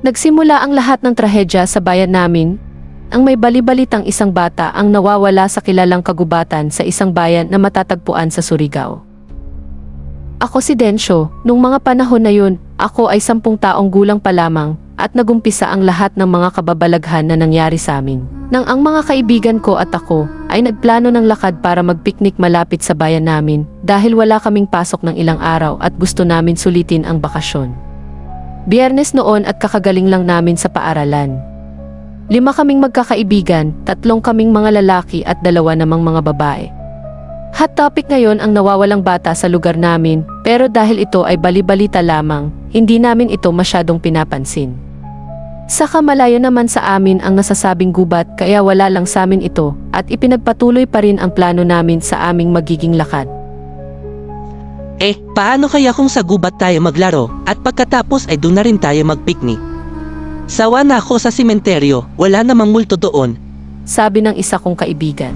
Nagsimula ang lahat ng trahedya sa bayan namin. Ang may balibalitang isang bata ang nawawala sa kilalang kagubatan sa isang bayan na matatagpuan sa Surigao. Ako si Densyo, nung mga panahon na yun, ako ay sampung taong gulang pa lamang at nagumpisa ang lahat ng mga kababalaghan na nangyari sa amin. Nang ang mga kaibigan ko at ako ay nagplano ng lakad para magpiknik malapit sa bayan namin dahil wala kaming pasok ng ilang araw at gusto namin sulitin ang bakasyon. Biyernes noon at kakagaling lang namin sa paaralan. Lima kaming magkakaibigan, tatlong kaming mga lalaki at dalawa namang mga babae. Hot topic ngayon ang nawawalang bata sa lugar namin, pero dahil ito ay balibalita lamang, hindi namin ito masyadong pinapansin. Saka malayo naman sa amin ang nasasabing gubat kaya wala lang sa amin ito at ipinagpatuloy pa rin ang plano namin sa aming magiging lakad. Eh, paano kaya kung sa gubat tayo maglaro at pagkatapos ay doon na rin tayo magpiknik? Sawa na ako sa simenteryo, wala namang multo doon. Sabi ng isa kong kaibigan.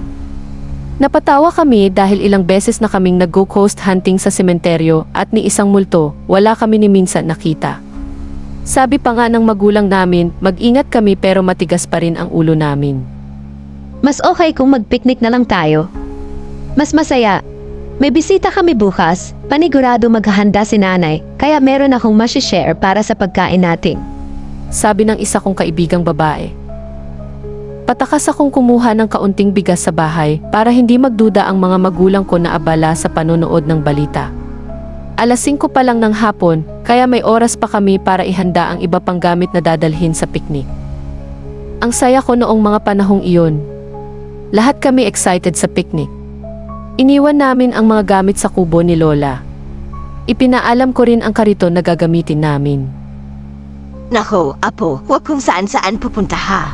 Napatawa kami dahil ilang beses na kaming nag-go coast hunting sa sementeryo at ni isang multo, wala kami ni minsan nakita. Sabi pa nga ng magulang namin, mag-ingat kami pero matigas pa rin ang ulo namin. Mas okay kung mag-picnic na lang tayo. Mas masaya. May bisita kami bukas, panigurado maghahanda si nanay, kaya meron akong share para sa pagkain natin. Sabi ng isa kong kaibigang babae. Patakas akong kumuha ng kaunting bigas sa bahay para hindi magduda ang mga magulang ko na abala sa panonood ng balita. Alas 5 pa lang ng hapon, kaya may oras pa kami para ihanda ang iba pang gamit na dadalhin sa piknik. Ang saya ko noong mga panahong iyon. Lahat kami excited sa piknik. Iniwan namin ang mga gamit sa kubo ni Lola. Ipinaalam ko rin ang kariton na gagamitin namin. Nako, apo, huwag kung saan saan pupunta ha.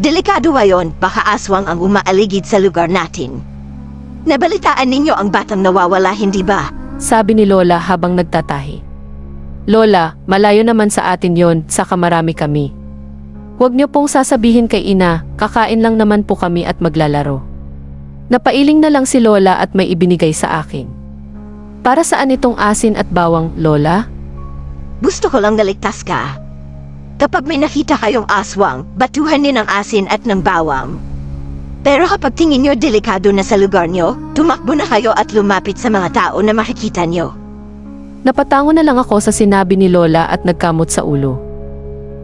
Delikado ayon, baka aswang ang umaaligid sa lugar natin. Nabalitaan ninyo ang batang nawawala, hindi ba? Sabi ni Lola habang nagtatahi. Lola, malayo naman sa atin yon, saka marami kami. Huwag niyo pong sasabihin kay ina, kakain lang naman po kami at maglalaro. Napailing na lang si Lola at may ibinigay sa akin. Para saan itong asin at bawang, Lola? Gusto ko lang naligtas ka. Kapag may nakita kayong aswang, batuhan din ng asin at ng bawang. Pero kapag tingin nyo delikado na sa lugar nyo, tumakbo na kayo at lumapit sa mga tao na makikita nyo. Napatango na lang ako sa sinabi ni Lola at nagkamot sa ulo.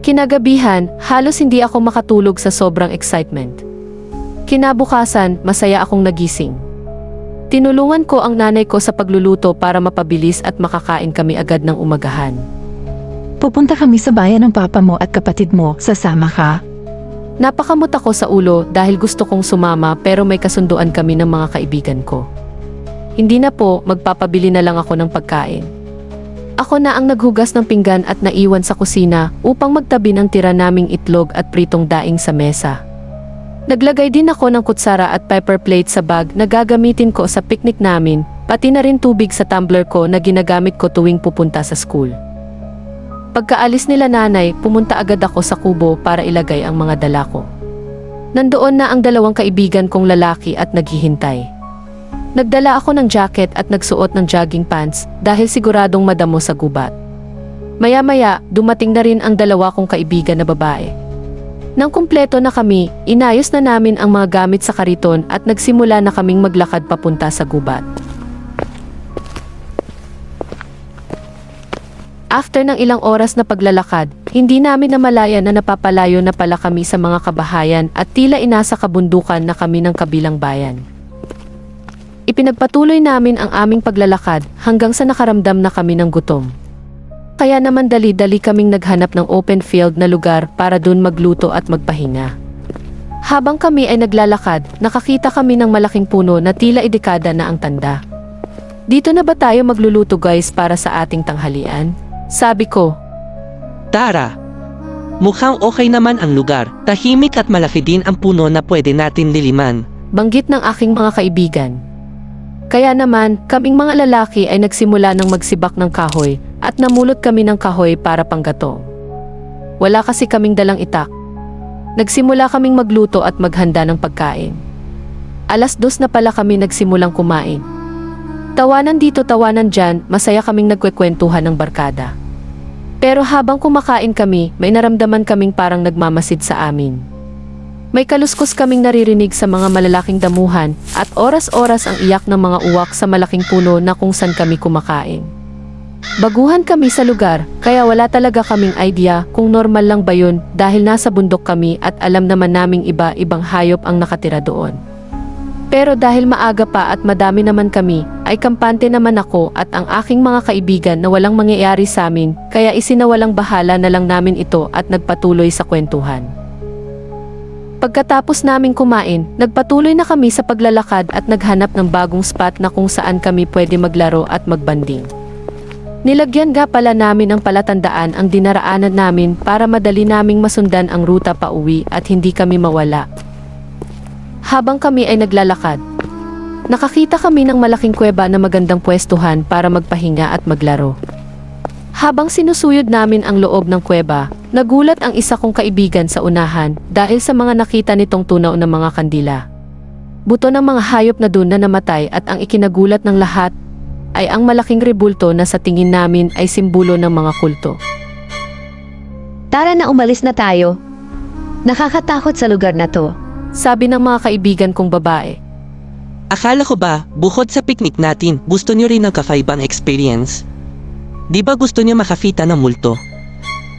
Kinagabihan, halos hindi ako makatulog sa sobrang excitement. Kinabukasan, masaya akong nagising. Tinulungan ko ang nanay ko sa pagluluto para mapabilis at makakain kami agad ng umagahan. Pupunta kami sa bayan ng papa mo at kapatid mo, sasama ka. Napakamot ako sa ulo dahil gusto kong sumama pero may kasunduan kami ng mga kaibigan ko. Hindi na po, magpapabili na lang ako ng pagkain. Ako na ang naghugas ng pinggan at naiwan sa kusina upang magtabi ng tira naming itlog at pritong daing sa mesa. Naglagay din ako ng kutsara at pepper plate sa bag na gagamitin ko sa picnic namin, pati na rin tubig sa tumbler ko na ginagamit ko tuwing pupunta sa school. Pagkaalis nila nanay, pumunta agad ako sa kubo para ilagay ang mga dala ko. Nandoon na ang dalawang kaibigan kong lalaki at naghihintay. Nagdala ako ng jacket at nagsuot ng jogging pants dahil siguradong madamo sa gubat. Maya-maya, dumating na rin ang dalawa kong kaibigan na babae. Nang kumpleto na kami, inayos na namin ang mga gamit sa kariton at nagsimula na kaming maglakad papunta sa gubat. After ng ilang oras na paglalakad, hindi namin namalayan na napapalayo na pala kami sa mga kabahayan at tila inasa kabundukan na kami ng kabilang bayan. Ipinagpatuloy namin ang aming paglalakad hanggang sa nakaramdam na kami ng gutom. Kaya naman dali-dali kaming naghanap ng open field na lugar para dun magluto at magpahinga. Habang kami ay naglalakad, nakakita kami ng malaking puno na tila idekada na ang tanda. Dito na ba tayo magluluto guys para sa ating tanghalian? Sabi ko, Tara! Mukhang okay naman ang lugar, tahimik at malaki din ang puno na pwede natin liliman. banggit ng aking mga kaibigan. Kaya naman, kaming mga lalaki ay nagsimula ng magsibak ng kahoy at namulot kami ng kahoy para panggato. Wala kasi kaming dalang itak. Nagsimula kaming magluto at maghanda ng pagkain. Alas dos na pala kami nagsimulang kumain. Tawanan dito tawanan dyan, masaya kaming nagkwekwentuhan ng barkada. Pero habang kumakain kami, may naramdaman kaming parang nagmamasid sa amin. May kaluskos kaming naririnig sa mga malalaking damuhan at oras-oras ang iyak ng mga uwak sa malaking puno na kung saan kami kumakain. Baguhan kami sa lugar, kaya wala talaga kaming idea kung normal lang ba yun dahil nasa bundok kami at alam naman naming iba-ibang hayop ang nakatira doon. Pero dahil maaga pa at madami naman kami, ay kampante naman ako at ang aking mga kaibigan na walang mangyayari sa amin, kaya isinawalang bahala na lang namin ito at nagpatuloy sa kwentuhan. Pagkatapos naming kumain, nagpatuloy na kami sa paglalakad at naghanap ng bagong spot na kung saan kami pwede maglaro at magbanding. Nilagyan nga pala namin ng palatandaan ang dinaraanan namin para madali naming masundan ang ruta pa uwi at hindi kami mawala. Habang kami ay naglalakad, nakakita kami ng malaking kuweba na magandang pwestuhan para magpahinga at maglaro. Habang sinusuyod namin ang loob ng kuweba, nagulat ang isa kong kaibigan sa unahan dahil sa mga nakita nitong tunaw ng mga kandila. Buto ng mga hayop na dun na namatay at ang ikinagulat ng lahat ay ang malaking rebulto na sa tingin namin ay simbolo ng mga kulto. Tara na umalis na tayo. Nakakatakot sa lugar na to. Sabi ng mga kaibigan kong babae. Akala ko ba, bukod sa picnic natin, gusto niyo rin ng kakaibang experience? Di ba gusto niyo makafita ng multo?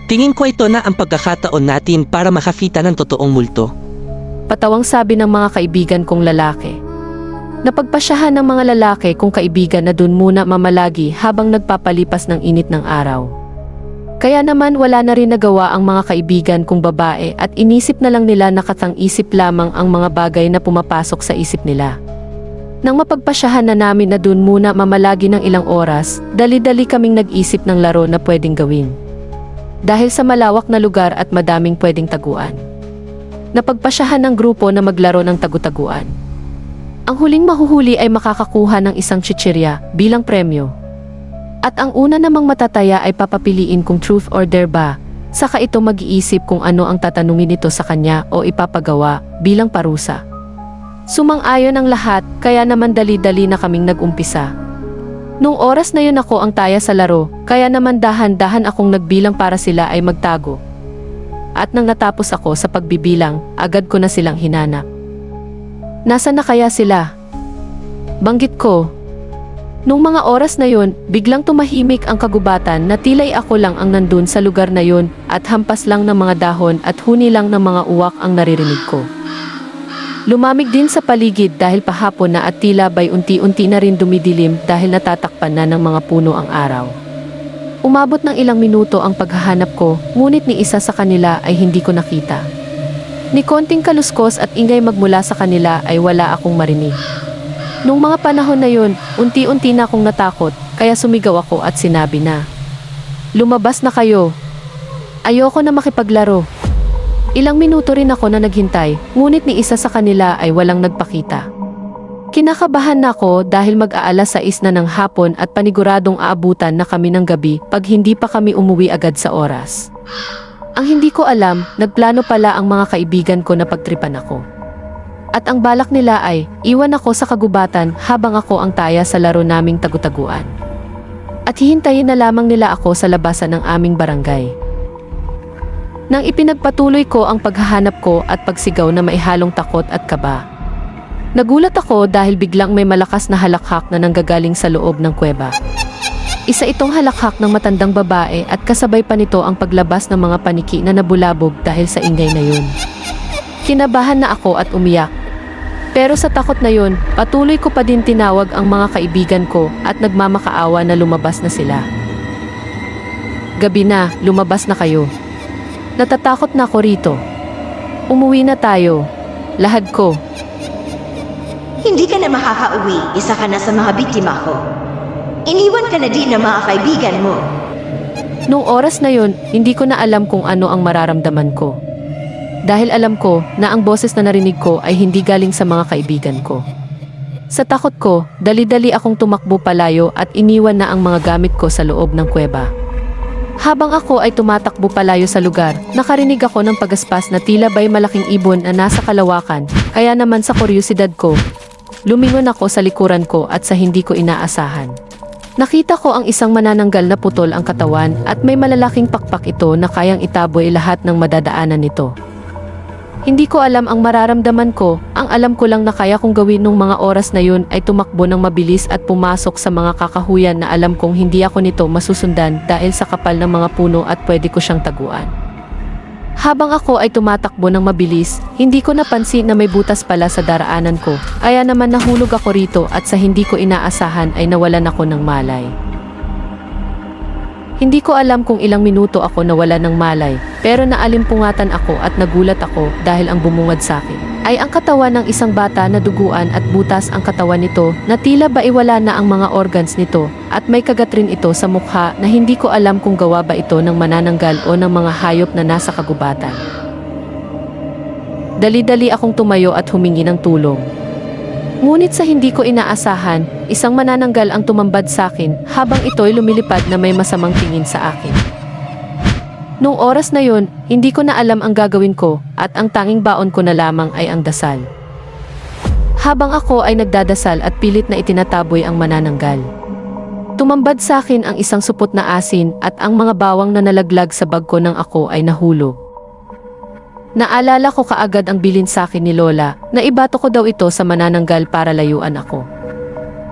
Tingin ko ito na ang pagkakataon natin para makafita ng totoong multo. Patawang sabi ng mga kaibigan kong lalaki. Napagpasyahan ng mga lalaki kong kaibigan na dun muna mamalagi habang nagpapalipas ng init ng araw. Kaya naman wala na rin nagawa ang mga kaibigan kong babae at inisip na lang nila na katang-isip lamang ang mga bagay na pumapasok sa isip nila. Nang mapagpasyahan na namin na dun muna mamalagi ng ilang oras, dali-dali kaming nag-isip ng laro na pwedeng gawin. Dahil sa malawak na lugar at madaming pwedeng taguan. Napagpasyahan ng grupo na maglaro ng tagutaguan. Ang huling mahuhuli ay makakakuha ng isang chichirya bilang premyo. At ang una namang matataya ay papapiliin kung truth or dare ba, saka ito mag-iisip kung ano ang tatanungin nito sa kanya o ipapagawa bilang parusa. Sumang-ayon ang lahat, kaya naman dali-dali na kaming nag-umpisa. Nung oras na yun ako ang taya sa laro, kaya naman dahan-dahan akong nagbilang para sila ay magtago. At nang natapos ako sa pagbibilang, agad ko na silang hinanap. Nasaan na kaya sila? Banggit ko. Nung mga oras na yon, biglang tumahimik ang kagubatan na tila'y ako lang ang nandun sa lugar na yon at hampas lang ng mga dahon at huni lang ng mga uwak ang naririnig ko. Lumamig din sa paligid dahil pahapon na at tila bay unti-unti na rin dumidilim dahil natatakpan na ng mga puno ang araw. Umabot ng ilang minuto ang paghahanap ko, ngunit ni isa sa kanila ay hindi ko nakita. Ni konting kaluskos at ingay magmula sa kanila ay wala akong marinig. Nung mga panahon na yun, unti-unti na akong natakot, kaya sumigaw ako at sinabi na, Lumabas na kayo. Ayoko na makipaglaro. Ilang minuto rin ako na naghintay, ngunit ni isa sa kanila ay walang nagpakita. Kinakabahan na ako dahil mag-aalas sa na ng hapon at paniguradong aabutan na kami ng gabi pag hindi pa kami umuwi agad sa oras. Ang hindi ko alam, nagplano pala ang mga kaibigan ko na pagtripan ako. At ang balak nila ay, iwan ako sa kagubatan habang ako ang taya sa laro naming tagutaguan. At hihintayin na lamang nila ako sa labasan ng aming barangay. Nang ipinagpatuloy ko ang paghahanap ko at pagsigaw na maihalong takot at kaba. Nagulat ako dahil biglang may malakas na halakhak na nanggagaling sa loob ng kuweba. Isa itong halakhak ng matandang babae at kasabay pa nito ang paglabas ng mga paniki na nabulabog dahil sa ingay na yun. Kinabahan na ako at umiyak. Pero sa takot na yun, patuloy ko pa din tinawag ang mga kaibigan ko at nagmamakaawa na lumabas na sila. Gabi na, lumabas na kayo. Natatakot na ako rito. Umuwi na tayo. Lahad ko. Hindi ka na makakauwi, isa ka na sa mga biktima ko. Iniwan ka na din ng mga kaibigan mo. Nung oras na yun, hindi ko na alam kung ano ang mararamdaman ko. Dahil alam ko na ang boses na narinig ko ay hindi galing sa mga kaibigan ko. Sa takot ko, dali-dali akong tumakbo palayo at iniwan na ang mga gamit ko sa loob ng kuweba. Habang ako ay tumatakbo palayo sa lugar, nakarinig ako ng pagaspas na tila ba'y malaking ibon na nasa kalawakan, kaya naman sa kuryosidad ko, lumingon ako sa likuran ko at sa hindi ko inaasahan. Nakita ko ang isang manananggal na putol ang katawan at may malalaking pakpak ito na kayang itaboy lahat ng madadaanan nito. Hindi ko alam ang mararamdaman ko, ang alam ko lang na kaya kong gawin nung mga oras na yun ay tumakbo ng mabilis at pumasok sa mga kakahuyan na alam kong hindi ako nito masusundan dahil sa kapal ng mga puno at pwede ko siyang taguan. Habang ako ay tumatakbo ng mabilis, hindi ko napansin na may butas pala sa daraanan ko, kaya naman nahulog ako rito at sa hindi ko inaasahan ay nawalan ako ng malay. Hindi ko alam kung ilang minuto ako nawala ng malay, pero naalimpungatan ako at nagulat ako dahil ang bumungad sa akin ay ang katawan ng isang bata na duguan at butas ang katawan nito na tila ba iwala na ang mga organs nito at may kagat rin ito sa mukha na hindi ko alam kung gawa ba ito ng manananggal o ng mga hayop na nasa kagubatan. Dali-dali akong tumayo at humingi ng tulong. Ngunit sa hindi ko inaasahan, isang manananggal ang tumambad sa akin habang ito'y lumilipad na may masamang tingin sa akin. Noong oras na yon, hindi ko na alam ang gagawin ko at ang tanging baon ko na lamang ay ang dasal. Habang ako ay nagdadasal at pilit na itinataboy ang manananggal. Tumambad sa akin ang isang supot na asin at ang mga bawang na nalaglag sa bag ko nang ako ay nahulog. Naalala ko kaagad ang bilin sa akin ni Lola na ibato ko daw ito sa manananggal para layuan ako.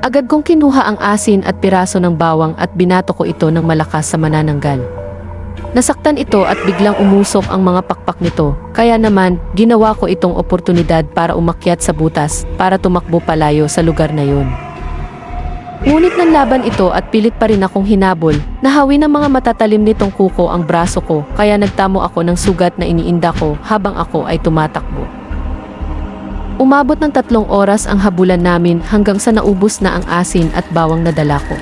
Agad kong kinuha ang asin at piraso ng bawang at binato ko ito ng malakas sa manananggal. Nasaktan ito at biglang umusok ang mga pakpak nito, kaya naman ginawa ko itong oportunidad para umakyat sa butas para tumakbo palayo sa lugar na yun. Ngunit ng laban ito at pilit pa rin akong hinabol, nahawi ng mga matatalim nitong kuko ang braso ko kaya nagtamo ako ng sugat na iniinda ko habang ako ay tumatakbo. Umabot ng tatlong oras ang habulan namin hanggang sa naubos na ang asin at bawang na dala ko.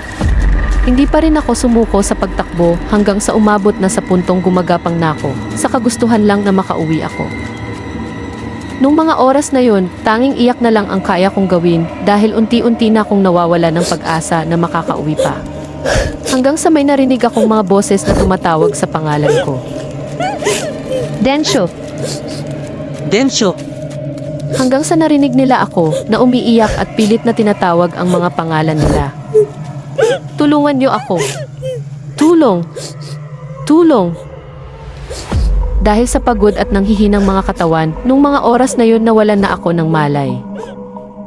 Hindi pa rin ako sumuko sa pagtakbo hanggang sa umabot na sa puntong gumagapang na ako sa kagustuhan lang na makauwi ako. Nung mga oras na yun, tanging iyak na lang ang kaya kong gawin dahil unti-unti na akong nawawala ng pag-asa na makakauwi pa. Hanggang sa may narinig akong mga boses na tumatawag sa pangalan ko. Densyo, Densyo, Hanggang sa narinig nila ako na umiiyak at pilit na tinatawag ang mga pangalan nila. Tulungan niyo ako. Tulong. Tulong. Dahil sa pagod at nanghihinang mga katawan, nung mga oras na yun nawalan na ako ng malay.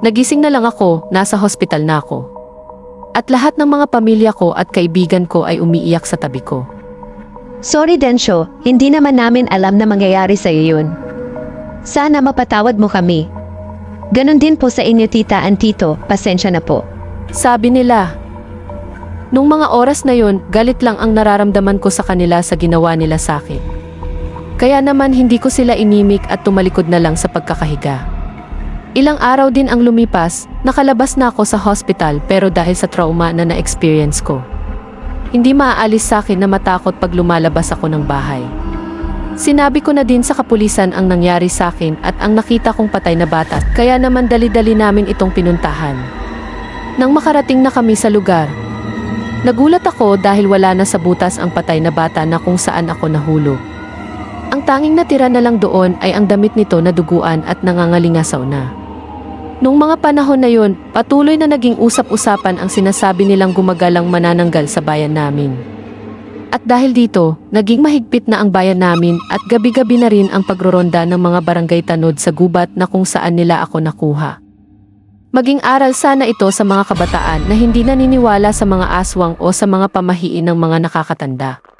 Nagising na lang ako, nasa hospital na ako. At lahat ng mga pamilya ko at kaibigan ko ay umiiyak sa tabi ko. sorry Densyo, hindi naman namin alam na mangyayari sa iyo yun. Sana mapatawad mo kami. Ganon din po sa inyo tita and tito, pasensya na po. Sabi nila, nung mga oras na yon, galit lang ang nararamdaman ko sa kanila sa ginawa nila sa akin. Kaya naman hindi ko sila inimik at tumalikod na lang sa pagkakahiga. Ilang araw din ang lumipas, nakalabas na ako sa hospital pero dahil sa trauma na na-experience ko. Hindi maaalis sa akin na matakot pag lumalabas ako ng bahay. Sinabi ko na din sa kapulisan ang nangyari sa akin at ang nakita kong patay na bata, kaya naman dali-dali namin itong pinuntahan. Nang makarating na kami sa lugar, nagulat ako dahil wala na sa butas ang patay na bata na kung saan ako nahulog. Ang tanging natira na lang doon ay ang damit nito na duguan at nangangalingasaw na. Nung mga panahon na yun, patuloy na naging usap-usapan ang sinasabi nilang gumagalang manananggal sa bayan namin. At dahil dito, naging mahigpit na ang bayan namin at gabi-gabi na rin ang pagroronda ng mga barangay tanod sa gubat na kung saan nila ako nakuha. Maging aral sana ito sa mga kabataan na hindi naniniwala sa mga aswang o sa mga pamahiin ng mga nakakatanda.